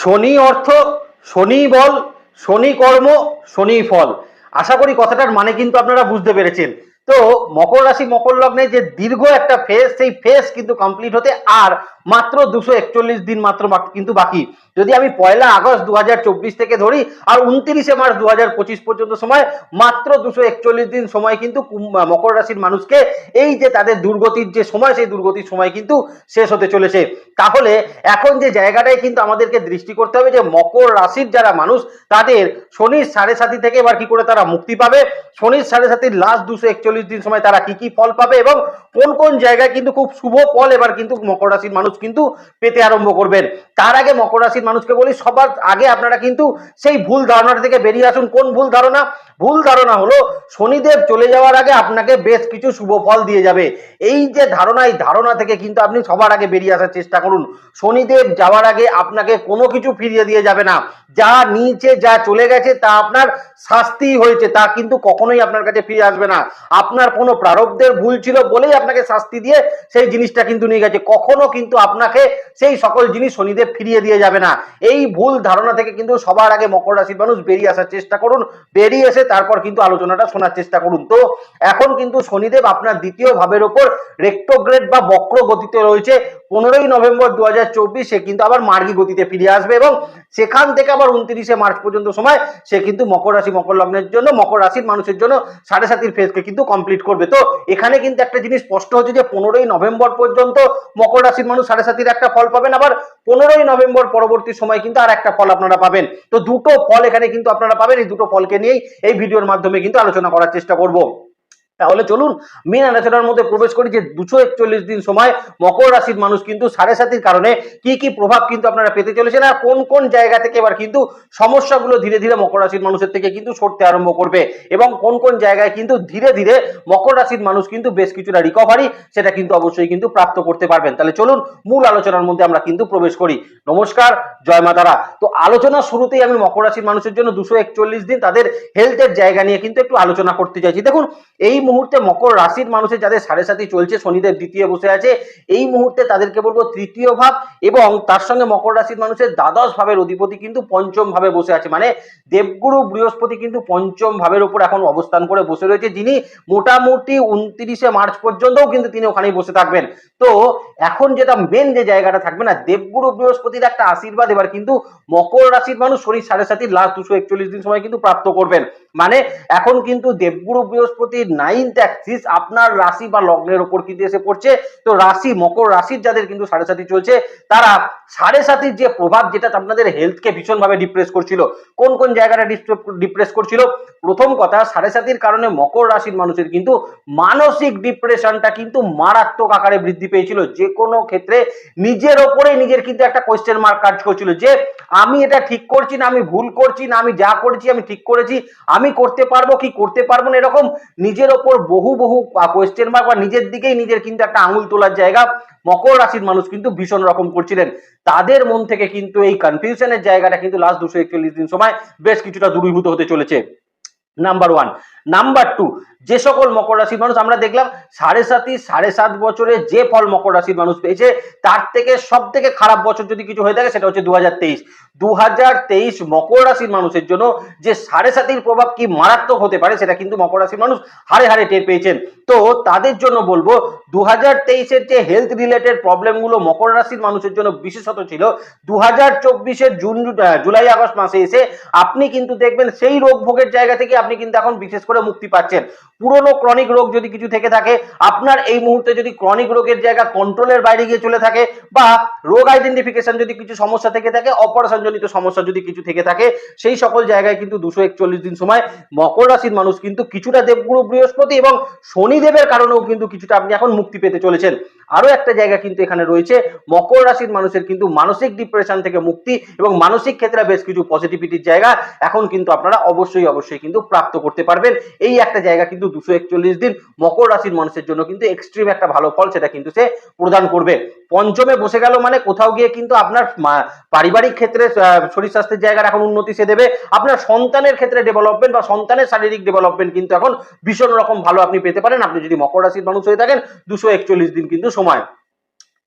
শনি অর্থ, শনি বল, শনি কর্ম, শনি ফল। আশা করি কথাটার মানে কিন্তু আপনারা বুঝতে পেরেছেন। তো মকর রাশি, মকর লগ্নে যে দীর্ঘ একটা ফেস সেই ফেস কিন্তু কমপ্লিট হতে আর মাত্র দুশো একচল্লিশ দিন মাত্র কিন্তু বাকি। যদি আমি পয়লা আগস্ট দু হাজার চব্বিশ থেকে ধরি, আর উনত্রিশে মার্চ দু হাজার পঁচিশ পর্যন্ত সময়, মাত্র দুশো একচল্লিশ দিন সময় কিন্তু মকর রাশির মানুষকে এই যে তাদের দুর্গতির যে সময়, সেই দুর্গতির সময় কিন্তু শেষ হতে চলেছে। তাহলে এখন যে জায়গাটায় কিন্তু আমাদেরকে দৃষ্টি করতে হবে যে মকর রাশির যারা মানুষ, তাদের শনির সাড়ে সাতি থেকে এবার কি করে তারা মুক্তি পাবে? শনির সাড়ে সাতির লাস্ট দুশো একচল্লিশ দিন সময় তারা কি কি ফল পাবে? এবং কোন কোন জায়গায় কিন্তু খুব শুভ ফল এবার কিন্তু মকর রাশির মানুষ কিন্তু পেতে আরম্ভ করবেন। তার আগে মকর রাশির মানুষকে বলি, সবার আগে আপনারা কিন্তু সেই ভুল ধারণাটা থেকে বেরিয়ে আসুন। কোন ভুল ধারণা? ভুল ধারণা হলো শনিদেব চলে যাওয়ার আগে আপনাকে বেশ কিছু শুভ ফল দিয়ে যাবে। এই যে ধারণা, এই ধারণা থেকে কিন্তু আপনি সবার আগে বেরিয়ে আসার চেষ্টা করুন। শনিদেব যাওয়ার আগে আপনাকে কোনো কিছু ফিরিয়ে দিয়ে যাবে না। যা নিচে যা চলে গেছে তা আপনার শাস্তি হয়েছে, তা কিন্তু কখনোই আপনার কাছে ফিরে আসবে না। আপনার কোনো প্রারব্ধের ভুল ছিল বলেই আপনাকে শাস্তি দিয়ে সেই জিনিসটা কিন্তু নিয়ে গেছে। কখনো কিন্তু আপনাকে সেই সকল জিনিস শনিদেব ফিরিয়ে দিয়ে যাবে না। এই ভুল ধারণা থেকে কিন্তু সবার আগে মকর রাশির মানুষ বেরিয়ে আসার চেষ্টা করুন। বেরিয়ে এসে তারপর কিন্তু আলোচনাটা শোনার চেষ্টা করুন। তো এখন কিন্তু শনিদেব আপনার দ্বিতীয় ভাবের ওপর রেক্টোগ্রেড বা বক্র গতিতে রয়েছে। পনেরোই নভেম্বর দু হাজার সে কিন্তু আবার মার্গী গতিতে ফিরে আসবে এবং সেখান থেকে আবার উনত্রিশে মার্চ পর্যন্ত সময় সে কিন্তু মকর রাশি, মকর লগ্নের জন্য, মকর রাশির মানুষের জন্য সাড়ে সাতির ফেজকে কিন্তু কমপ্লিট করবে। তো এখানে কিন্তু একটা জিনিস স্পষ্ট হচ্ছে যে পনেরোই নভেম্বর পর্যন্ত মকর রাশির মানুষ সাড়ে সাতির একটা ফল পাবেন। আবার পনেরোই নভেম্বর পরবর্তী সময় কিন্তু আর একটা ফল আপনারা পাবেন। তো দুটো ফল এখানে কিন্তু আপনারা পাবেন। এই দুটো ফলকে নিয়েই এই ভিডিওর মাধ্যমে কিন্তু আলোচনা করার চেষ্টা করব। তাহলে চলুন মেন আলোচনার মধ্যে প্রবেশ করি যে দুশো একচল্লিশ দিন সময় মকর রাশির মানুষ কিন্তু সাড়ে সাতির কারণে কি কি প্রভাব কিন্তু আপনারা পেতে চলেছেন আর কোন কোন জায়গা থেকে এবার কিন্তু সমস্যাগুলো ধীরে ধীরে মকর রাশির মানুষের থেকে কিন্তু সরতে আরম্ভ করবে এবং কোন কোন জায়গায় কিন্তু ধীরে ধীরে মকর রাশির মানুষ কিন্তু বেশ কিছুটা রিকভারি সেটা কিন্তু অবশ্যই কিন্তু প্রাপ্ত করতে পারবেন। তাহলে চলুন মূল আলোচনার মধ্যে আমরা কিন্তু প্রবেশ করি। নমস্কার, জয় মাতারা। তো আলোচনার শুরুতেই আমি মকর রাশির মানুষের জন্য দুশো একচল্লিশ দিন তাদের হেলথের জায়গা নিয়ে কিন্তু একটু আলোচনা করতে চাইছি। দেখুন, এই মুহূর্তে মকর রাশির মানুষের যাদের সাড়ে সাথী চলছে, শনিদেব দ্বিতীয় বসে আছে, এই মুহূর্তে তাদেরকে বলব তৃতীয় ভাব এবং তার সঙ্গে মকর রাশির মানুষের দ্বাদশ ভাবের অধিপতি কিন্তু পঞ্চম ভাবে বসে আছে। মানে দেবগুরু বৃহস্পতি কিন্তু পঞ্চম ভাবের উপর এখন অবস্থান করে বসে রয়েছে। যিনি মোটামুটি উনত্রিশে মার্চ পর্যন্তও কিন্তু তিনি ওখানেই বসে থাকবেন। তো এখন যেটা মেন যে জায়গাটা থাকবে না, দেবগুরু বৃহস্পতির একটা আশীর্বাদ এবার কিন্তু মকর রাশির মানুষ শরীর সাড়ে সাতির লাস্ট দুশো একচল্লিশ দিন সময় কিন্তু প্রাপ্ত করবেন। মানে এখন কিন্তু দেবগুরু বৃহস্পতির নাইনথ অ্যাক্সিস আপনার রাশি বা লগ্নের ওপর কিন্তু এসে পড়ছে। তো রাশি, মকর রাশির যাদের কিন্তু সাড়ে সাতি চলছে, তারা সাড়ে সাতির যে প্রভাব যেটা আপনাদের হেলথকে ভীষণভাবে ডিপ্রেস করছিল, কোন কোন জায়গাটা ডিপ্রেস করছিল? প্রথম কথা, সাড়ে সাতির কারণে মকর রাশির মানুষের কিন্তু মানসিক ডিপ্রেশনটা কিন্তু মারাত্মক আকারে বৃদ্ধি পেয়েছিল। যে কোনো ক্ষেত্রে নিজের ওপরে নিজের কিন্তু একটা কোয়েশ্চেন মার্ক কাজ করছিল যে, আমি এটা ঠিক করছি না, আমি ভুল করছি না, আমি যা করেছি, আমি ঠিক করেছি আমি করতে পারব কি করতে পারব না, এরকম নিজের ওপর বহু বহু কোয়েশ্চেন মার্ক বা নিজের দিকেই নিজের কিন্তু একটা আঙুল তোলার জায়গা মকর রাশির মানুষ কিন্তু ভীষণ রকম করছিলেন। তাদের মন থেকে কিন্তু এই কনফিউশনের জায়গাটা কিন্তু লাস্ট দুশো একচল্লিশ দিন সময় বেশ কিছুটা দূরীভূত হতে চলেছে। নাম্বার ওয়ান নাম্বার টু যে সকল মকর রাশির মানুষ, আমরা দেখলাম সাড়ে সাতই, সাড়ে সাত বছরে যে ফল মকর রাশির মানুষ পেয়েছে, তার থেকে সব থেকে খারাপ বছর যদি কিছু হয়ে থাকে, সেটা হচ্ছে দু হাজার তেইশ। দু হাজার তেইশ মকর রাশির মানুষের জন্য যে সাড়ে সাতির প্রভাব কি মারাত্মক হতে পারে, সেটা কিন্তু মকর রাশির মানুষ হারে হারে টের পেয়েছেন। তো তাদের জন্য বলব দু হাজার তেইশের যে হেলথ রিলেটেড প্রবলেমগুলো মকর রাশির মানুষের জন্য বিশেষত ছিল দু হাজার চব্বিশের জুন জুলাই, আগস্ট মাসে এসে আপনি কিন্তু দেখবেন সেই রোগ ভোগের জায়গা থেকে আপনি কিন্তু এখন বিশেষ করে মুক্তি পাচ্ছেন। পুরনো ক্রনিক রোগ যদি কিছু থেকে থাকে, আপনার এই মুহূর্তে যদি ক্রনিক রোগের জায়গা কন্ট্রোলের বাইরে গিয়ে চলে থাকে, বা রোগ আইডেন্টিফিকেশন যদি কিছু সমস্যা থেকে থাকে অপারেশন জনিত সমস্যা যদি কিছু থেকে থাকে, সেই সকল জায়গায় কিন্তু দুশো একচল্লিশ দিন সময় মকর রাশির মানুষ কিন্তু কিছুটা দেবগুরু বৃহস্পতি এবং শনিদেবের কারণেও কিন্তু কিছুটা আপনি এখন মুক্তি পেতে চলেছেন। আরও একটা জায়গা কিন্তু এখানে রয়েছে, মকর রাশির মানুষের কিন্তু মানসিক ডিপ্রেশন থেকে মুক্তি এবং মানসিক ক্ষেত্রে বেশ কিছু পজিটিভিটির জায়গা এখন কিন্তু আপনারা অবশ্যই অবশ্যই কিন্তু প্রাপ্ত করতে পারবেন। এই একটা জায়গা কিন্তু দুশো একচল্লিশ দিন মকর রাশির মানুষের জন্য কিন্তু এক্সট্রিম একটা ভালো ফল সেটা কিন্তু সে প্রদান করবে। পঞ্চমে বসে গেল মানে কোথাও গিয়ে কিন্তু আপনার পারিবারিক ক্ষেত্রে শরীর স্বাস্থ্যের জায়গার এখন উন্নতি সে দেবে। আপনার সন্তানের ক্ষেত্রে ডেভেলপমেন্ট বা সন্তানের শারীরিক ডেভেলপমেন্ট কিন্তু এখন ভীষণ রকম ভালো আপনি পেতে পারেন। আপনি যদি মকর রাশির মানুষ হয়ে থাকেন, দুশো একচল্লিশ দিন কিন্তু সময়।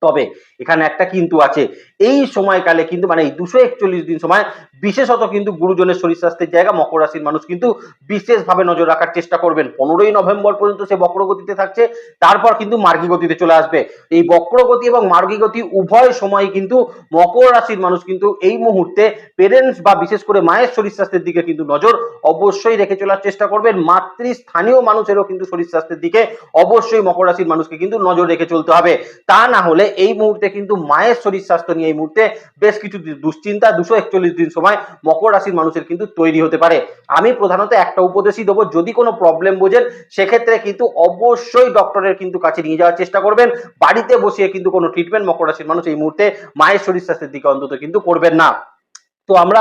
তবে এখানে একটা কিন্তু আছে। এই সময়কালে কিন্তু মানে এই দুশো একচল্লিশ দিন সময় বিশেষত কিন্তু গুরুজনের শরীর স্বাস্থ্যের জায়গা, মকর রাশির মানুষ কিন্তু বিশেষভাবে নজর রাখার চেষ্টা করবেন। পনেরোই নভেম্বর পর্যন্ত সে বক্রগতিতে থাকছে, তারপর কিন্তু মার্গী গতিতে চলে আসবে। এই বক্রগতি এবং মার্গী গতি উভয় সময় কিন্তু মকর রাশির মানুষ কিন্তু এই মুহূর্তে পেরেন্টস বা বিশেষ করে মায়ের শরীর স্বাস্থ্যের দিকে কিন্তু নজর অবশ্যই রেখে চলার চেষ্টা করবেন। মাতৃস্থানীয় মানুষেরও কিন্তু শরীর স্বাস্থ্যের দিকে অবশ্যই মকর রাশির মানুষকে কিন্তু নজর রেখে চলতে হবে। তা না হলে এই মুহূর্তে কিন্তু মায়ের শরীর স্বাস্থ্য নিয়ে এই মুহূর্তে বেশ কিছু দুশ্চিন্তা, দুশো একচল্লিশ দিন সময় মকর রাশির মানুষের কিন্তু তৈরি হতে পারে। আমি প্রধানত একটা উপদেশই দেবো, যদি কোনো প্রবলেম বোঝেন, সেক্ষেত্রে কিন্তু অবশ্যই ডক্টরের কিন্তু কাছে নিয়ে যাওয়ার চেষ্টা করবেন। বাড়িতে বসিয়ে কিন্তু কোনো ট্রিটমেন্ট মকর রাশির মানুষ এই মুহূর্তে মায়ের শরীর স্বাস্থ্যের দিকে অন্তত কিন্তু করবেন না। তো আমরা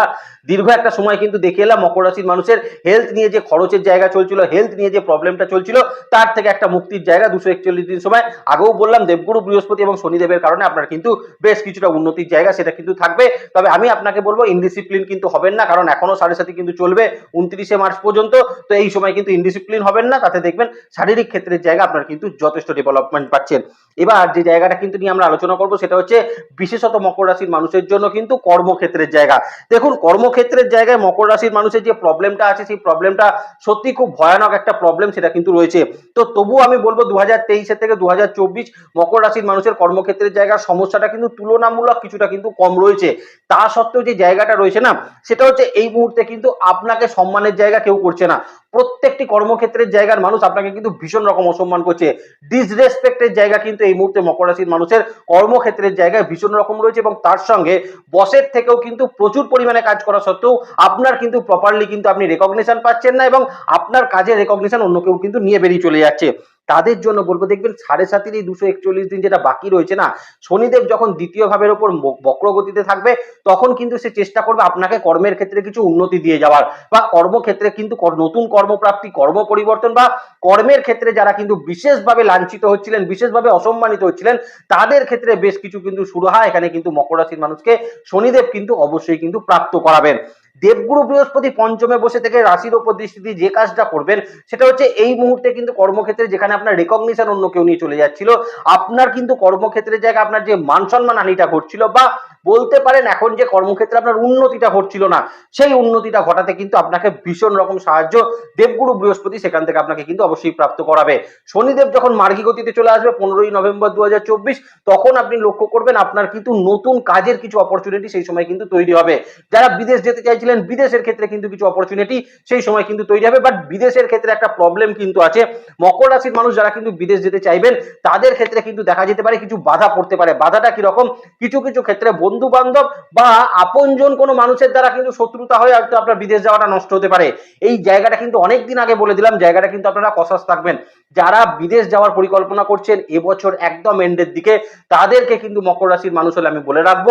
দীর্ঘ একটা সময় কিন্তু দেখে এলাম মকর রাশির মানুষের হেলথ নিয়ে যে খরচের জায়গা চলছিল হেলথ নিয়ে যে প্রবলেমটা চলছিল, তার থেকে একটা মুক্তির জায়গা দুশো একচল্লিশ দিন সময়। আগেও বললাম দেবগুরু, বৃহস্পতি এবং শনিদেবের কারণে আপনার কিন্তু বেশ কিছুটা উন্নতির জায়গা সেটা কিন্তু থাকবে। তবে আমি আপনাকে বলব ইনডিসিপ্লিন কিন্তু হবেন না, কারণ এখনও সাড়ে সাথে কিন্তু চলবে উনত্রিশে মার্চ পর্যন্ত। তো এই সময় কিন্তু ইনডিসিপ্লিন হবেন না, তাতে দেখবেন শারীরিক ক্ষেত্রের জায়গা আপনার কিন্তু যথেষ্ট ডেভেলপমেন্ট পাচ্ছেন। এবার যে জায়গাটা কিন্তু নিয়ে আমরা আলোচনা করব, সেটা হচ্ছে বিশেষত মকর রাশির মানুষের জন্য কিন্তু কর্মক্ষেত্রের জায়গা। দেখুন, কর্মক্ষেত্রের জায়গায় মকর রাশির মানুষের যে প্রবলেমটা আছে, সেই প্রবলেমটা সত্যি খুব ভয়ানক একটা প্রবলেম সেটা কিন্তু রয়েছে। তো তবুও আমি বলব দু হাজার তেইশের থেকে দু হাজার চব্বিশ মকর রাশির মানুষের কর্মক্ষেত্রের জায়গার সমস্যাটা কিন্তু তুলনামূলক কিছুটা কিন্তু কম রয়েছে। তা সত্ত্বেও যে জায়গাটা রয়েছে না, সেটা হচ্ছে এই মুহূর্তে কিন্তু আপনাকে সম্মানের জায়গা কেউ করছে না। প্রত্যেকটি কর্মক্ষেত্রের জায়গার মানুষ আপনাকে কিন্তু ভীষণ রকম অসম্মান করছে। ডিসরেসপেক্টের জায়গা কিন্তু এই মুহূর্তে মকর রাশির মানুষের কর্মক্ষেত্রের জায়গায় ভীষণ রকম রয়েছে এবং তার সঙ্গে বসের থেকেও কিন্তু প্রচুর পরিমাণে কাজ করা সত্ত্বেও আপনার কিন্তু প্রপারলি কিন্তু আপনি রেকগনেশন পাচ্ছেন না এবং আপনার কাজের রেকগনিশন অন্য কেউ কিন্তু নিয়ে বেরিয়ে চলে যাচ্ছে। তাদের জন্য বলব, দেখবেন সাড়ে সাতের এই দুশো একচল্লিশ দিন যেটা বাকি রয়েছে না, শনিদেব যখন দ্বিতীয় ভাবের ওপর বক্রগতিতে থাকবে, তখন কিন্তু সে চেষ্টা করবে আপনাকে কর্মের ক্ষেত্রে কিছু উন্নতি দিয়ে যাওয়ার বা কর্মক্ষেত্রে কিন্তু নতুন কর্মপ্রাপ্তি, কর্ম পরিবর্তন বা কর্মের ক্ষেত্রে যারা কিন্তু বিশেষভাবে লাঞ্ছিত হচ্ছিলেন, বিশেষভাবে অসম্মানিত হচ্ছিলেন, তাদের ক্ষেত্রে বেশ কিছু কিন্তু সুরাহা এখানে কিন্তু মকর রাশির মানুষকে শনিদেব কিন্তু অবশ্যই কিন্তু প্রাপ্ত করাবেন। দেবগুরু বৃহস্পতি পঞ্চমে বসে থেকে রাশির ওপর দৃষ্টি দিয়ে যে কাজটা করবেন, সেটা হচ্ছে এই মুহূর্তে কিন্তু কর্মক্ষেত্রে যেখানে আপনার রেকগনিশন অন্য কেউ নিয়ে চলে যাচ্ছিল, আপনার কিন্তু কর্মক্ষেত্রে জায়গায় আপনার যে মান সম্মান হানিটা ঘটছিল বা বলতে পারেন এখন যে কর্মক্ষেত্রে আপনার উন্নতিটা ঘটছিল না, সেই উন্নতিটা ঘটাতে কিন্তু আপনাকে ভীষণ রকম সাহায্য দেবগুরু বৃহস্পতি সেখান থেকে আপনাকে কিন্তু অবশ্যই প্রাপ্ত করাবে। শনিদেব যখন মার্গী গতিতে চলে আসবে পনেরোই নভেম্বর দু হাজার চব্বিশ, তখন আপনি লক্ষ্য করবেন আপনার কিন্তু নতুন কাজের কিছু অপরচুনিটি সেই সময় কিন্তু তৈরি হবে। যারা বিদেশ যেতে চাইছিলেন বিদেশের ক্ষেত্রে কিন্তু কিছু অপরচুনিটি সেই সময় কিন্তু তৈরি হবে। বাট বিদেশের ক্ষেত্রে একটা প্রবলেম কিন্তু আছে। মকর রাশির মানুষ যারা কিন্তু বিদেশ যেতে চাইবেন, তাদের ক্ষেত্রে কিন্তু দেখা যেতে পারে কিছু বাধা পড়তে পারে। বাধাটা কীরকম? কিছু কিছু ক্ষেত্রে বন্ধু বান্ধব বা আপনজন কোনো মানুষের দ্বারা কিন্তু শত্রুতা হয়ে হয়তো আপনার বিদেশ যাওয়াটা নষ্ট হতে পারে। এই জায়গাটা কিন্তু অনেক দিন আগে বলে দিলাম, জায়গাটা কিন্তু আপনারা কসাস থাকবেন। যারা বিদেশ যাওয়ার পরিকল্পনা করছেন, এবছর একদম এন্ডের দিকে, তাদেরকে কিন্তু মকর রাশির মানুষ হলে আমি বলে রাখব,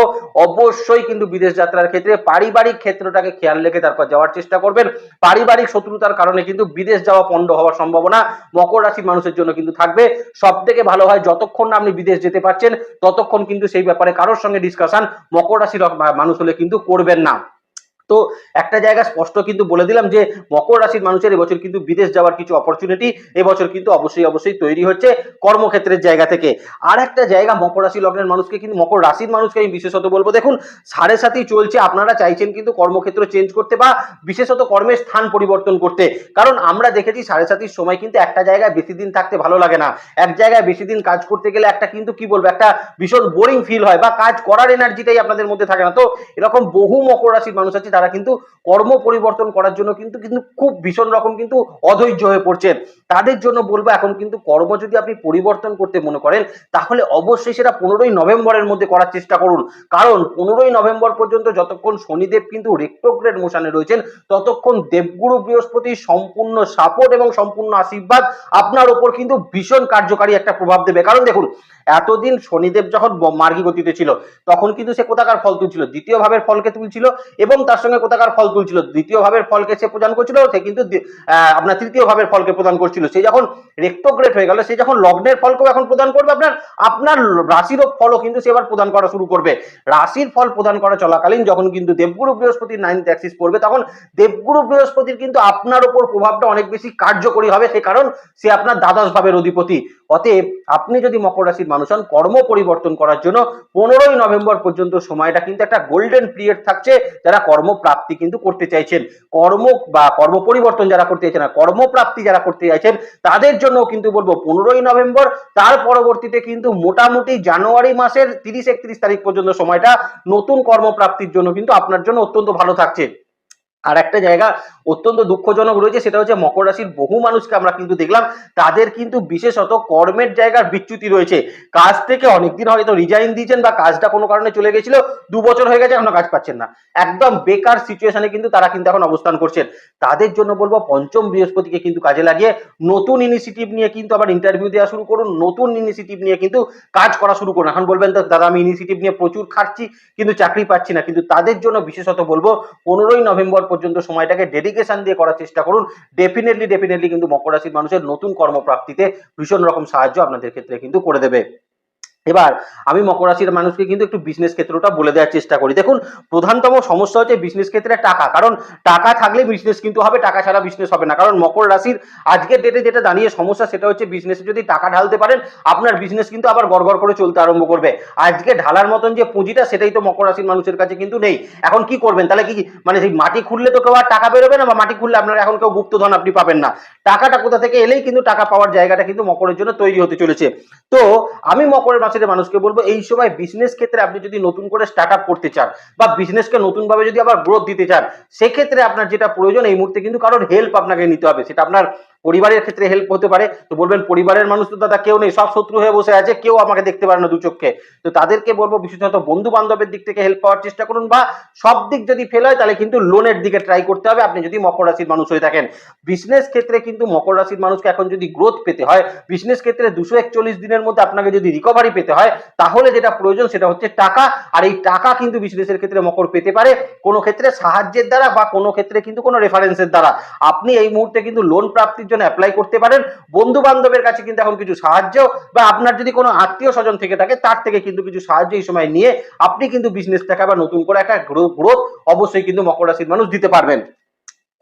অবশ্যই কিন্তু বিদেশ যাত্রার ক্ষেত্রে পারিবারিক ক্ষেত্রটাকে খেয়াল রেখে তারপর যাওয়ার চেষ্টা করবেন। পারিবারিক শত্রুতার কারণে কিন্তু বিদেশ যাওয়া পণ্ড হওয়ার সম্ভাবনা মকর রাশির মানুষের জন্য কিন্তু থাকবে। সব থেকে ভালো হয় যতক্ষণ না আপনি বিদেশ যেতে পারছেন, ততক্ষণ কিন্তু সেই ব্যাপারে কারোর সঙ্গে ডিসকাশন মকর রাশির মানুষ হলে কিন্তু করবেন না। তো একটা জায়গা স্পষ্ট কিন্তু বলে দিলাম যে মকর রাশির মানুষের এবছর কিন্তু বিদেশ যাওয়ার কিছু অপরচুনিটি এবছর কিন্তু অবশ্যই অবশ্যই তৈরি হচ্ছে কর্মক্ষেত্রের জায়গা থেকে। আর একটা জায়গা মকর রাশি লগ্নের মানুষকে কিন্তু, মকর রাশির মানুষকে আমি বিশেষত বলব, দেখুন, সাড়ে সাতই চলছে, আপনারা চাইছেন কিন্তু কর্মক্ষেত্র চেঞ্জ করতে বা বিশেষত কর্মের স্থান পরিবর্তন করতে। কারণ আমরা দেখেছি সাড়ে সাতির সময় কিন্তু একটা জায়গায় বেশি দিন থাকতে ভালো লাগে না। এক জায়গায় বেশি দিন কাজ করতে গেলে একটা কিন্তু, কি বলব, একটা ভীষণ বোরিং ফিল হয় বা কাজ করার এনার্জিটাই আপনাদের মধ্যে থাকে না। তো এরকম বহু মকর রাশির মানুষ আছে তারা কিন্তু কর্ম পরিবর্তন করার জন্য কিন্তু কিন্তু খুব ভীষণ রকম কিন্তু অধৈর্য হয়ে পড়ছেন তাদের জন্য বলব এখন কিন্তু কর্ম যদি আপনি পরিবর্তন করতে মনে করেন, তাহলে অবশ্যই সেটা পনেরোই নভেম্বরের মধ্যে করার চেষ্টা করুন। কারণ পনেরোই নভেম্বর পর্যন্ত যতক্ষণ শনিদেব কিন্তু রেক্টোগ্রেড মোশনে রয়েছেন, ততক্ষণ দেবগুরু বৃহস্পতি সম্পূর্ণ সাপোর্ট এবং সম্পূর্ণ আশীর্বাদ আপনার ওপর কিন্তু ভীষণ কার্যকারী একটা প্রভাব দেবে। কারণ দেখুন, এতদিন শনিদেব যখন মার্গী গতিতে ছিল, তখন কিন্তু সে কোথাকার ফল তুলছিল? দ্বিতীয় ভাবের ফলকে তুলছিল এবং তার কোথাকার ফল তুলছিল? দ্বিতীয় ভাবের ফলকে সে প্রদান করছিল, সে কিন্তু আপনার তৃতীয় ভাবের ফলকে প্রদান করছিল। সে যখন রেক্টোগ্রেড হয়ে গেল, সে যখন লগ্নের ফলকেও এখন প্রদান করবে, আপনার আপনার রাশিরও ফলও কিন্তু সে এবার প্রদান করা শুরু করবে। রাশির ফল প্রদান করা চলাকালীন যখন কিন্তু দেবগুরু বৃহস্পতির নাইন্থ অ্যাক্সিস পড়বে, তখন দেবগুরু বৃহস্পতির কিন্তু আপনার উপর প্রভাবটা অনেক বেশি কার্যকরী হবে, সে কারণ সে আপনার দ্বাদশ ভাবের অধিপতি। অতএব আপনি যদি মকর রাশির মানুষ হন, কর্ম পরিবর্তন করার জন্য পনেরোই নভেম্বর পর্যন্ত সময়টা কিন্তু একটা গোল্ডেন পিরিয়ড থাকছে, যারা কর্মপ্রাপ্তি কিন্তু করতে চাইছেন। কর্ম বা কর্ম পরিবর্তন যারা করতে চাইছেন কর্মপ্রাপ্তি যারা করতে চাইছেন, তাদের জন্য কিন্তু বলব পনেরোই নভেম্বর, তার পরবর্তীতে কিন্তু মোটামুটি জানুয়ারি মাসের তিরিশ একত্রিশ তারিখ পর্যন্ত সময়টা নতুন কর্মপ্রাপ্তির জন্য কিন্তু আপনার জন্য অত্যন্ত ভালো থাকছে। আর একটা জায়গা অত্যন্ত দুঃখজনক রয়েছে, সেটা হচ্ছে মকর রাশির বহু মানুষকে আমরা কিন্তু দেখলাম, তাদের কিন্তু বিশেষত কর্মের জায়গার বিচ্যুতি রয়েছে। কাজ থেকে অনেকদিন হয়তো রিজাইন দিয়েছেন বা কাজটা কোনো কারণে চলে গেছিল, দু বছর হয়ে গেছে এখনও কাজ পাচ্ছেন না। একদম বেকার সিচুয়েশনে কিন্তু তারা কিন্তু এখন অবস্থান করছেন। তাদের জন্য বলব, পঞ্চম বৃহস্পতিকে কিন্তু কাজে লাগিয়ে নতুন ইনিশিয়েটিভ নিয়ে কিন্তু আবার ইন্টারভিউ দেওয়া শুরু করুন, নতুন ইনিশিয়েটিভ নিয়ে কিন্তু কাজ করা শুরু করুন। এখন বলবেন তো দাদা, আমি ইনিশিয়েটিভ নিয়ে প্রচুর খাটছি, কিন্তু চাকরি পাচ্ছি না। কিন্তু তাদের জন্য বিশেষত বলব, পনেরোই নভেম্বর পর্যন্ত সময়টাকে ডেডিকেশন দিয়ে করার চেষ্টা করুন। ডেফিনেটলি ডেফিনেটলি কিন্তু মকর রাশির মানুষের নতুন কর্মপ্রাপ্তিতে ভীষণ রকম সাহায্য আপনাদের ক্ষেত্রে কিন্তু করে দেবে। এবার আমি মকর রাশির মানুষকে কিন্তু একটু বিজনেস ক্ষেত্রটা বলে দেওয়ার চেষ্টা করি। দেখুন, প্রধানতম সমস্যা হচ্ছে বিজনেস ক্ষেত্রে টাকা। কারণ টাকা থাকলে বিজনেস কিন্তু হবে, টাকা ছাড়া বিজনেস হবে না। কারণ মকর রাশির আজকের ডেটে যেটা দাঁড়িয়ে সমস্যা, সেটা হচ্ছে বিজনেসে যদি টাকা ঢালতে পারেন, আপনার বিজনেস কিন্তু আবার গড়গড় করে চলতে আরম্ভ করবে। আজকে ঢালার মতন যে পুঁজিটা, সেটাই তো মকর রাশির মানুষের কাছে কিন্তু নেই। এখন কি করবেন? তাহলে কি মানে সেই মাটি খুললে তো কেউ আর টাকা বেরোবে না, বা মাটি খুললে আপনার এখন কেউ গুপ্তধন আপনি পাবেন না। টাকাটা কোথা থেকে এলেই কিন্তু টাকা পাওয়ার জায়গাটা কিন্তু মকরের জন্য তৈরি হতে চলেছে। তো আমি মকরের মাসের মানুষকে বলব, এই সময় বিজনেস ক্ষেত্রে আপনি যদি নতুন করে স্টার্ট আপ করতে চান বা বিজনেসকে নতুন ভাবে যদি আবার গ্রোথ দিতে চান, সেক্ষেত্রে আপনার যেটা প্রয়োজন এই মুহূর্তে কিন্তু কারোর হেল্প আপনাকে নিতে হবে। সেটা আপনার পরিবারের ক্ষেত্রে হেল্প হতে পারে। তো বলবেন, পরিবারের মানুষ তো দাদা কেউ নেই, সব শত্রু হয়ে বসে আছে, কেউ আমাকে দেখতে পারে না দু চোখে তো তাদেরকে বলব, বিশেষত বন্ধু বান্ধবের দিক থেকে হেল্প পাওয়ার চেষ্টা করুন বা সব দিক যদি ফেল হয়, তাহলে কিন্তু লোনের দিকে ট্রাই করতে হবে। আপনি যদি মকর রাশির মানুষ হয়ে থাকেন বিজনেস ক্ষেত্রে কিন্তু মকর রাশির মানুষকে এখন যদি গ্রোথ পেতে হয় বিজনেস ক্ষেত্রে দুশো একচল্লিশ দিনের মধ্যে আপনাকে যদি রিকভারি পেতে হয়, তাহলে যেটা প্রয়োজন সেটা হচ্ছে টাকা। আর এই টাকা কিন্তু বিজনেসের ক্ষেত্রে মকর পেতে পারে। কোনো ক্ষেত্রে সাহায্যের দ্বারা বা কোনো ক্ষেত্রে কিন্তু কোনো রেফারেন্সের দ্বারা। আপনি এই মুহূর্তে কিন্তু লোন প্রাপ্তির জন্য অ্যাপ্লাই করতে পারেন। বন্ধু বান্ধবের কাছে কিন্তু এখন কিছু সাহায্য বা আপনার যদি কোনো আত্মীয় স্বজন থেকে থাকে, তার থেকে কিন্তু কিছু সাহায্য এই সময় নিয়ে আপনি কিন্তু বিজনেসটাকে আবার নতুন করে একটা গ্রোথ অবশ্যই কিন্তু মকর রাশির মানুষ দিতে পারবেন।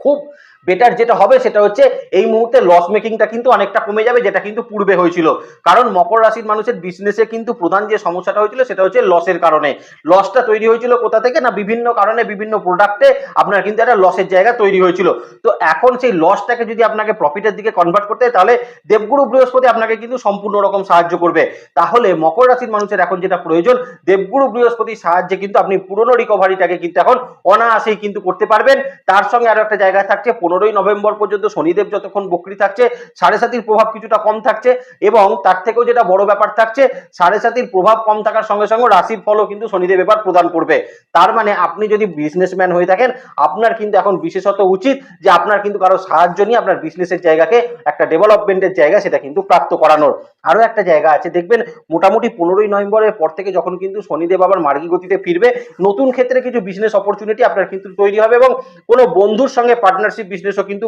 খুব বেটার যেটা হবে সেটা হচ্ছে এই মুহূর্তে লস মেকিংটা কিন্তু অনেকটা কমে যাবে, যেটা কিন্তু পূর্বে হয়েছিল। কারণ মকর রাশির মানুষের বিজনেসে কিন্তু প্রধান যে সমস্যাটা হয়েছিল সেটা হচ্ছে লসের কারণে। লসটা তৈরি হয়েছিল কোথা থেকে না বিভিন্ন কারণে বিভিন্ন প্রোডাক্টে আপনার কিন্তু একটা লসের জায়গা তৈরি হয়েছিল। তো এখন সেই লসটাকে যদি আপনাকে প্রফিটের দিকে কনভার্ট করতে হয়, তাহলে দেবগুরু বৃহস্পতি আপনাকে কিন্তু সম্পূর্ণ রকম সাহায্য করবে। তাহলে মকর রাশির মানুষের এখন যেটা প্রয়োজন, দেবগুরু বৃহস্পতির সাহায্যে কিন্তু আপনি পুরনো রিকভারিটাকে কিন্তু এখন অনায়াসেই কিন্তু করতে পারবেন। তার সঙ্গে আরও একটা জায়গায় থাকছে পনেরোই নভেম্বর পর্যন্ত শনিদেব যতক্ষণ বকরি থাকছে, সাড়ে সাতির প্রভাব কিছুটা কম থাকছে এবং তার থেকেও যেটা বড় ব্যাপার থাকছে, সাড়ে সাতির প্রভাব কম থাকার সঙ্গে সঙ্গে রাশির ফলও কিন্তু শনিদেব এবার প্রদান করবে। তার মানে আপনি যদি বিজনেসম্যান হয়ে থাকেন, আপনার কিন্তু এখন বিশেষত উচিত যে আপনার কিন্তু কারও সাহায্য নিয়ে আপনার বিজনেসের জায়গাকে একটা ডেভেলপমেন্টের জায়গা সেটা কিন্তু প্রাপ্ত করানোর। আরও একটা জায়গা আছে। দেখবেন মোটামুটি পনেরোই নভেম্বরের পর থেকে যখন কিন্তু শনিদেব আবার মার্গী গতিতে ফিরবে, নতুন ক্ষেত্রে কিছু বিজনেস অপরচুনিটি আপনার কিন্তু তৈরি হবে এবং কোনো বন্ধুর সঙ্গে পার্টনারশিপ বিজনেসও কিন্তু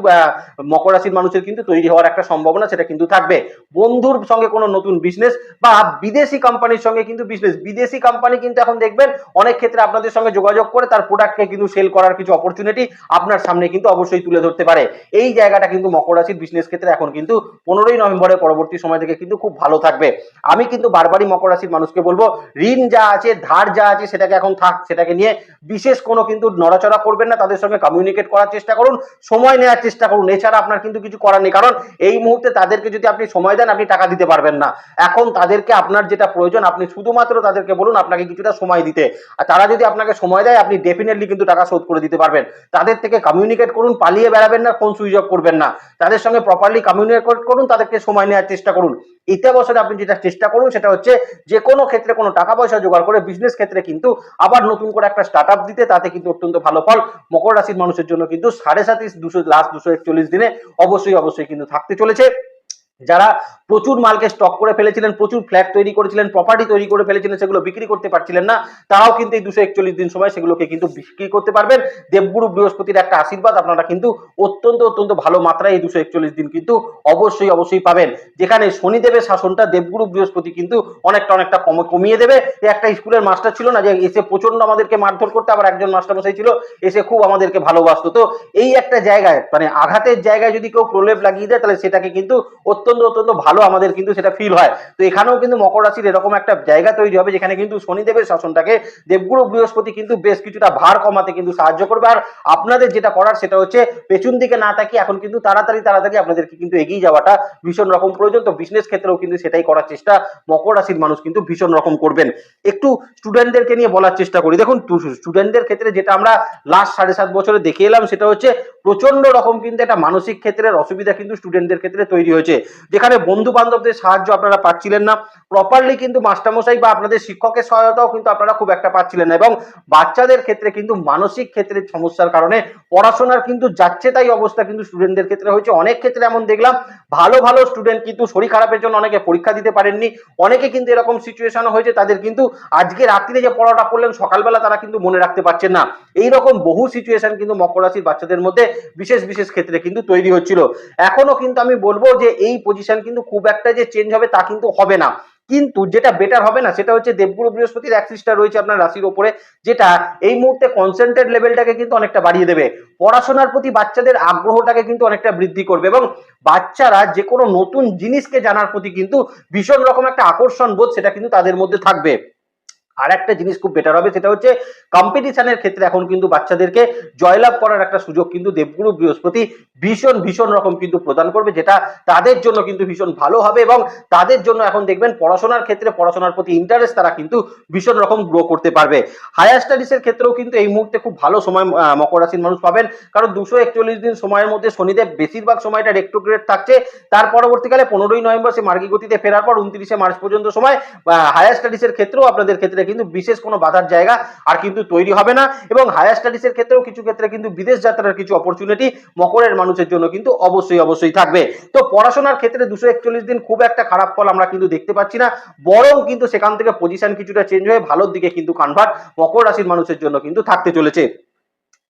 মকর রাশির মানুষের কিন্তু তৈরি হওয়ার একটা সম্ভাবনা সেটা কিন্তু থাকবে। বন্ধুর সঙ্গে কোনো নতুন বিজনেস বা বিদেশি কোম্পানির সঙ্গে কিন্তু বিজনেস বিদেশি কোম্পানি কিন্তু এখন দেখবেন অনেক ক্ষেত্রে আপনাদের সঙ্গে যোগাযোগ করে তার প্রোডাক্টকে কিন্তু সেল করার কিছু অপরচুনিটি আপনার সামনে কিন্তু অবশ্যই তুলে ধরতে পারে। এই জায়গাটা কিন্তু মকর রাশির বিজনেস ক্ষেত্রে এখন কিন্তু পনেরোই নভেম্বরের পরবর্তী সময় থেকে কিন্তু খুব ভালো থাকবে। আমি কিন্তু বারবারই মকর রাশির মানুষকে বলব, ঋণ যা আছে, ধার যা আছে, সেটাকে এখন থাক, সেটাকে নিয়ে বিশেষ কোনো কিন্তু নড়াচড়া করবেন না, তাদের সঙ্গে কমিউনিকেট করার চেষ্টা করুন, সময় নেওয়ার চেষ্টা করুন। এছাড়া আপনার কিন্তু কিছু করার নেই, কারণ এই মুহূর্তে তাদেরকে যদি আপনি সময় দেন, আপনি টাকা দিতে পারবেন না। এখন তাদেরকে আপনার যেটা প্রয়োজন, আপনি শুধুমাত্র তাদেরকে বলুন, আপনাকে কিছুটা সময় দিতে। আর তারা যদি আপনাকে সময় দেয়, আপনি ডেফিনেটলি কিন্তু টাকা শোধ করে দিতে পারবেন। তাদের থেকে কমিউনিকেট করুন, পালিয়ে বেড়াবেন না ফোন সুইচ অফ করবেন না। তাদের সঙ্গে প্রপারলি কমিউনিকেট করুন, তাদেরকে সময় নেওয়ার চেষ্টা করুন। ইতে বছরে আপনি যেটা চেষ্টা করুন, সেটা হচ্ছে যে কোনো ক্ষেত্রে কোনো টাকা পয়সা জোগাড় করে বিজনেস ক্ষেত্রে কিন্তু আবার নতুন করে একটা স্টার্ট আপ দিতে, তাতে কিন্তু অত্যন্ত ভালো ফল। মকর রাশির মানুষের জন্য কিন্তু সাড়ে সাতিশ, দুশো লাস্ট দুশো একচল্লিশ দিনে অবশ্যই অবশ্যই কিন্তু থাকতে চলেছে। যারা প্রচুর মালকে স্টক করে ফেলেছিলেন, প্রচুর ফ্ল্যাট তৈরি করেছিলেন প্রপার্টি তৈরি করে ফেলেছিলেন, সেগুলো বিক্রি করতে পারছিলেন না, তারাও কিন্তু এই দুশো একচল্লিশ দিন সময় সেগুলোকে কিন্তু বিক্রি করতে পারবেন। দেবগুরু বৃহস্পতির একটা আশীর্বাদ আপনারা কিন্তু অত্যন্ত অত্যন্ত ভালো মাত্রায় এই দুশো একচল্লিশ দিন কিন্তু অবশ্যই অবশ্যই পাবেন। যেখানে শনিদেবের শাসনটা দেবগুরু বৃহস্পতি কিন্তু অনেকটা অনেকটা কম- কমিয়ে দেবে। একটা স্কুলের মাস্টার ছিল না যে এসে প্রচণ্ড আমাদেরকে মারধর করতে, আবার একজন মাস্টার মশাই ছিল, এসে খুব আমাদেরকে ভালোবাসতো। তো এই একটা জায়গায় মানে আঘাতের জায়গায় যদি কেউ প্রলেপ লাগিয়ে দেয়, তাহলে সেটাকে কিন্তু অত্যন্ত অত্যন্ত অত্যন্ত ভালো আমাদের কিন্তু সেটা ফিল হয়। তো এখানেও কিন্তু মকর রাশির এরকম একটা জায়গা তৈরি হবে, যেখানে কিন্তু শনিদেবের শাসনটাকে দেবগুরু বৃহস্পতি কিন্তু বেশ কিছুটা ভার কমাতে কিন্তু সাহায্য করবে। আর আপনাদের যেটা করার সেটা হচ্ছে পেছন দিকে না তাকিয়ে এখন কিন্তু তাড়াতাড়ি তাড়াতাড়ি আপনাদেরকে কিন্তু এগিয়ে যাওয়াটা ভীষণ রকম প্রয়োজন। তো বিজনেস ক্ষেত্রেও কিন্তু সেটাই করার চেষ্টা মকর রাশির মানুষ কিন্তু ভীষণ রকম করবেন। একটু স্টুডেন্টদেরকে নিয়ে বলার চেষ্টা করি। দেখুন স্টুডেন্টদের ক্ষেত্রে যেটা আমরা লাস্ট সাড়ে সাত বছরে দেখে এলাম, সেটা হচ্ছে প্রচণ্ড রকম কিন্তু একটা মানসিক ক্ষেত্রের অসুবিধা কিন্তু স্টুডেন্টদের ক্ষেত্রে তৈরি হয়েছে। যেখানে বন্ধু বান্ধবদের সাহায্য আপনারা পাচ্ছিলেন না। প্রপারলি কিন্তু মাস্টারমশাই বা আপনাদের শিক্ষকের সহায়তাও কিন্তু আপনারা খুব একটা পাচ্ছিলেন না এবং বাচ্চাদের ক্ষেত্রে কিন্তু মানসিক ক্ষেত্রে সমস্যার কারণে পড়াশোনার কিন্তু যাচ্ছে তাই অবস্থা কিন্তু স্টুডেন্টদের ক্ষেত্রে হয়েছে। অনেক ক্ষেত্রে এমন দেখলাম, ভালো ভালো স্টুডেন্ট কিন্তু শরীর খারাপের জন্য অনেকে পরীক্ষা দিতে পারেননি। অনেকে কিন্তু এরকম সিচুয়েশন হয়েছে, তাদের কিন্তু আজকে রাত্রিরে যে পড়াটা পড়লেন, সকালবেলা তারা কিন্তু মনে রাখতে পারছেন না। এই রকম বহু সিচুয়েশন কিন্তু মকর রাশির বাচ্চাদের মধ্যে বিশেষ বিশেষ ক্ষেত্রে কিন্তু তৈরি হচ্ছিল। এখনও কিন্তু আমি বলব যে এই পজিশন কিন্তু খুব একটা যে চেঞ্জ হবে তা কিন্তু হবে না। কিন্তু যেটা বেটার হবে না, সেটা হচ্ছে দেবগুরু বৃহস্পতির অ্যাক্সিসটা রয়েছে আপনার রাশির ওপরে, যেটা এই মুহূর্তে কনসেন্ট্রেট লেভেলটাকে কিন্তু অনেকটা বাড়িয়ে দেবে। পড়াশোনার প্রতি বাচ্চাদের আগ্রহটাকে কিন্তু অনেকটা বৃদ্ধি করবে এবং বাচ্চারা যে কোনো নতুন জিনিসকে জানার প্রতি কিন্তু ভীষণ রকম একটা আকর্ষণ বোধ সেটা কিন্তু তাদের মধ্যে থাকবে। আর একটা জিনিস খুব বেটার হবে, সেটা হচ্ছে কম্পিটিশনের ক্ষেত্রে এখন কিন্তু বাচ্চাদেরকে জয়লাভ করার একটা সুযোগ কিন্তু দেবগুরু বৃহস্পতি ভীষণ ভীষণ রকম কিন্তু প্রদান করবে, যেটা তাদের জন্য কিন্তু ভীষণ ভালো হবে এবং তাদের জন্য এখন দেখবেন পড়াশোনার ক্ষেত্রে পড়াশোনার প্রতি ইন্টারেস্ট তারা কিন্তু ভীষণ রকম গ্রো করতে পারবে। হায়ার স্টাডিজের ক্ষেত্রেও কিন্তু এই মুহূর্তে খুব ভালো সময় মকর রাশির মানুষ পাবেন, কারণ দুশো একচল্লিশ দিন সময়ের মধ্যে শনিদেব বেশিরভাগ সময়টা রেক্টোগ্রেড থাকছে, তার পরবর্তীকালে পনেরোই নভেম্বর সে মার্গী গতিতে ফেরার পর উনত্রিশে মার্চ পর্যন্ত সময় হায়ার স্টাডিজের ক্ষেত্রেও আপনাদের ক্ষেত্রে কিন্তু বিশেষ কোনো বাধার জায়গা আর কিন্তু তৈরি হবে না। এবং হায়ার স্টাডিজের ক্ষেত্রেও কিছু ক্ষেত্রে কিন্তু বিদেশ যাত্রার কিছু অপরচুনিটি মকরের মানুষের জন্য কিন্তু অবশ্যই অবশ্যই থাকবে। তো পড়াশোনার ক্ষেত্রে দুশো একচল্লিশ দিন খুব একটা খারাপ ফল আমরা কিন্তু দেখতে পাচ্ছি না। বরং কিন্তু সেখান থেকে পজিশন কিছুটা চেঞ্জ হয়ে ভালোর দিকে কিন্তু কনভার্ট মকর রাশির মানুষের জন্য কিন্তু থাকতে চলেছে।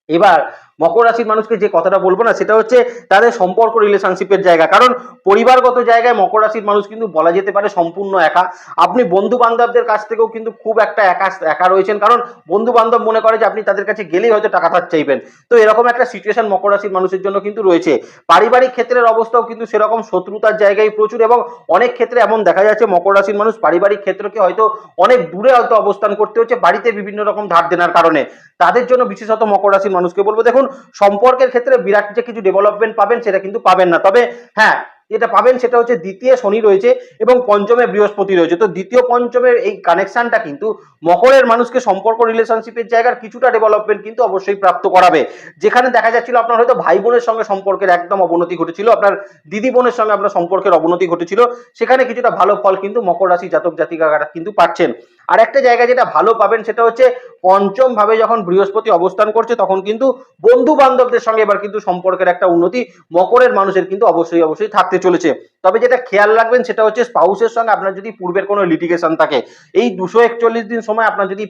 এবার মকর রাশির মানুষকে যে কথাটা বলব না, সেটা হচ্ছে তাদের সম্পর্ক রিলেশনশিপের জায়গা। কারণ পরিবারগত জায়গায় মকর রাশির মানুষ কিন্তু বলা যেতে পারে সম্পূর্ণ একা। আপনি বন্ধু বান্ধবদের কাছ থেকেও কিন্তু খুব একটা একা একা রয়েছেন। কারণ বন্ধু বান্ধব মনে করে যে আপনি তাদের কাছে গেলেই হয়তো টাকা ধার চাইবেন। তো এরকম একটা সিচুয়েশন মকর রাশির মানুষের জন্য কিন্তু রয়েছে। পারিবারিক ক্ষেত্রের অবস্থাও কিন্তু সেরকম শত্রুতার জায়গায় প্রচুর এবং অনেক ক্ষেত্রে এমন দেখা যাচ্ছে মকর রাশির মানুষ পারিবারিক ক্ষেত্রকে হয়তো অনেক দূরে হয়তো অবস্থান করতে হচ্ছে বাড়িতে বিভিন্ন রকম ধার দেনার কারণে। তাদের জন্য বিশেষত মকর রাশির মানুষকে বলব। দেখুন সম্পর্কের ক্ষেত্রে বিরাট যে কিছু ডেভেলপমেন্ট পাবেন সেটা কিন্তু পাবেন না। তবে হ্যাঁ যেটা পাবেন সেটা হচ্ছে দ্বিতীয় শনি রয়েছে এবং পঞ্চমে বৃহস্পতি রয়েছে। তো দ্বিতীয় পঞ্চমের এই কানেকশনটা কিন্তু মকরের মানুষকে সম্পর্ক রিলেশনশিপের জায়গার কিছুটা ডেভেলপমেন্ট কিন্তু অবশ্যই প্রাপ্ত করাবে। যেখানে দেখা যাচ্ছিল আপনার হয়তো ভাই বোনের সঙ্গে সম্পর্কের একদম অবনতি ঘটেছিল, আপনার দিদি বোনের সঙ্গে আপনার সম্পর্কের অবনতি ঘটেছিল, সেখানে কিছুটা ভালো ফল কিন্তু মকর রাশি জাতক জাতিকারা কিন্তু পাচ্ছেন। আর একটা জায়গা যেটা ভালো পাবেন সেটা হচ্ছে পঞ্চম ভাবে যখন বৃহস্পতি অবস্থান করছে, তখন কিন্তু বন্ধু বান্ধবদের সঙ্গে এবার কিন্তু সম্পর্কের একটা উন্নতি মকরের মানুষের কিন্তু অবশ্যই অবশ্যই থাকতে চলেছে। তবে যেটা খেয়াল রাখবেন সেটা হচ্ছে স্পাউসের সঙ্গে আপনার যদি পূর্বের কোনো লিটিগেশন থাকে, এই দুশো একচল্লিশ দিন সময় আপনার যদি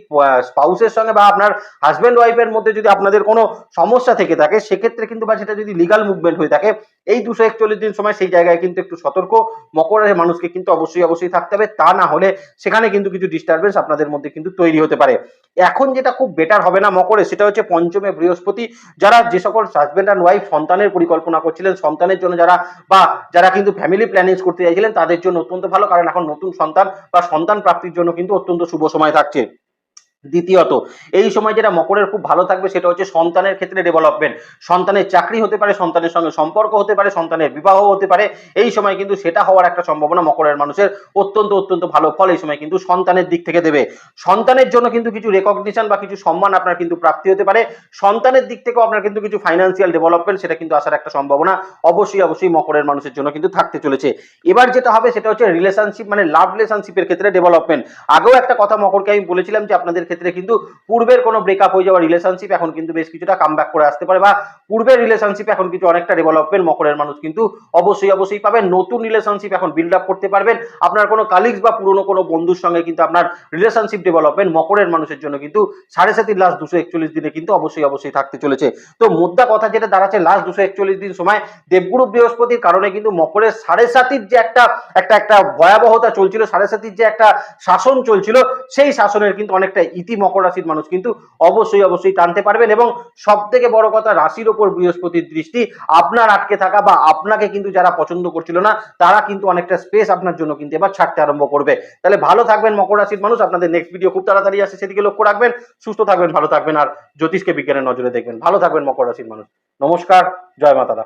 স্পাউসের সঙ্গে বা আপনার হাজব্যান্ড ওয়াইফের মধ্যে যদি আপনাদের কোনো সমস্যা থেকে থাকে, সেক্ষেত্রে কিন্তু বা সেটা যদি লিগাল মুভমেন্ট হয়ে থাকে, এই দুশো একচল্লিশ দিন সময় সেই জায়গায় কিন্তু একটু সতর্ক মকরের মানুষকে কিন্তু অবশ্যই অবশ্যই থাকতে হবে। তা না হলে সেখানে কিন্তু কিছু ডিস্টারবেন্স আপনাদের মধ্যে কিন্তু তৈরি হতে পারে। এখন যেটা খুব বেটার হবে না মকরে, সেটা হচ্ছে পঞ্চমে বৃহস্পতি। যারা যে সকল হাজব্যান্ড অ্যান্ড ওয়াইফ সন্তানের পরিকল্পনা করছিলেন, সন্তানের জন্য যারা বা যারা কিন্তু ফ্যামিলি প্ল্যানিংস করতে চাইছিলেন, তাদের জন্য অত্যন্ত ভালো। কারণ এখন নতুন সন্তান বা সন্তান প্রাপ্তির জন্য কিন্তু অত্যন্ত শুভ সময় থাকছে। দ্বিতীয়ত, এই সময় যেটা মকরের খুব ভালো থাকবে সেটা হচ্ছে সন্তানের ক্ষেত্রে ডেভেলপমেন্ট সন্তানের চাকরি হতে পারে, সন্তানের সঙ্গে সম্পর্ক হতে পারে, সন্তানের বিবাহ হতে পারে, এই সময় কিন্তু সেটা হওয়ার একটা সম্ভাবনা মকরের মানুষের অত্যন্ত অত্যন্ত ভালো ফল। এই সময় কিন্তু সন্তানের দিক থেকে দেবে। সন্তানের জন্য কিন্তু কিছু রেকগনিশন বা কিছু সম্মান আপনার কিন্তু প্রাপ্তি হতে পারে। সন্তানের দিক থেকেও আপনার কিন্তু কিছু ফাইন্যান্সিয়াল ডেভেলপমেন্ট সেটা কিন্তু আসার একটা সম্ভাবনা অবশ্যই অবশ্যই মকরের মানুষের জন্য কিন্তু থাকতে চলেছে। এবার যেটা হবে সেটা হচ্ছে রিলেশনশিপ মানে লাভ রিলেশনশিপের ক্ষেত্রে ডেভেলপমেন্ট আগেও একটা কথা মকরকে আমি বলেছিলাম যে আপনাদের ক্ষেত্রে কিন্তু পূর্বের কোনো ব্রেকআপ হয়ে যাওয়া রিলেশনশিপ এখন কিন্তু বেশ কিছুটা কাম করে আসতে পারে বা পূর্বের রিলেশনশিপ এখন কিছু অনেকটা ডেভেলপমেন্ট মকরের মানুষ কিন্তু অবশ্যই অবশ্যই পাবেন। নতুন রিলেশনশিপ এখন বিল্ড আপ করতে পারবেন। আপনার কোনো কালিগস বা পুরনো কোনো বন্ধুর সঙ্গে কিন্তু আপনার রিলেশনশিপ ডেভেলপমেন্ট মকরের মানুষের জন্য কিন্তু সাড়ে সাতির লাস্ট দুশো একচল্লিশ দিনে কিন্তু অবশ্যই অবশ্যই থাকতে চলেছে। তো মুদ্রা কথা যেটা দাঁড়াচ্ছে লাস্ট দুশো একচল্লিশ দিন সময় দেবগুরু বৃহস্পতির কারণে কিন্তু মকরের সাড়ে সাতির যে একটা একটা একটা ভয়াবহতা চলছিল, সাড়ে সাতির যে একটা শাসন চলছিল, সেই শাসনের কিন্তু অনেকটা ইতি মকর রাশির মানুষ। কিন্তু অবশ্যই অবশ্যই টানতে পারবেন এবং সব থেকে বড় কথা, রাশির ওপর বৃহস্পতির দৃষ্টি আপনার আটকে থাকা বা আপনাকে কিন্তু যারা পছন্দ করছিল না, তারা কিন্তু অনেকটা স্পেস আপনার জন্য কিন্তু এবার ছাড়তে আরম্ভ করবে। তাহলে ভালো থাকবেন মকর রাশির মানুষ। আপনাদের নেক্সট ভিডিও খুব তাড়াতাড়ি আসে সেদিকে লক্ষ্য রাখবেন। সুস্থ থাকবেন, ভালো থাকবেন, আর জ্যোতিষকে বিজ্ঞানের নজরে দেখবেন। ভালো থাকবেন মকর রাশির মানুষ। নমস্কার, জয় মাতারা।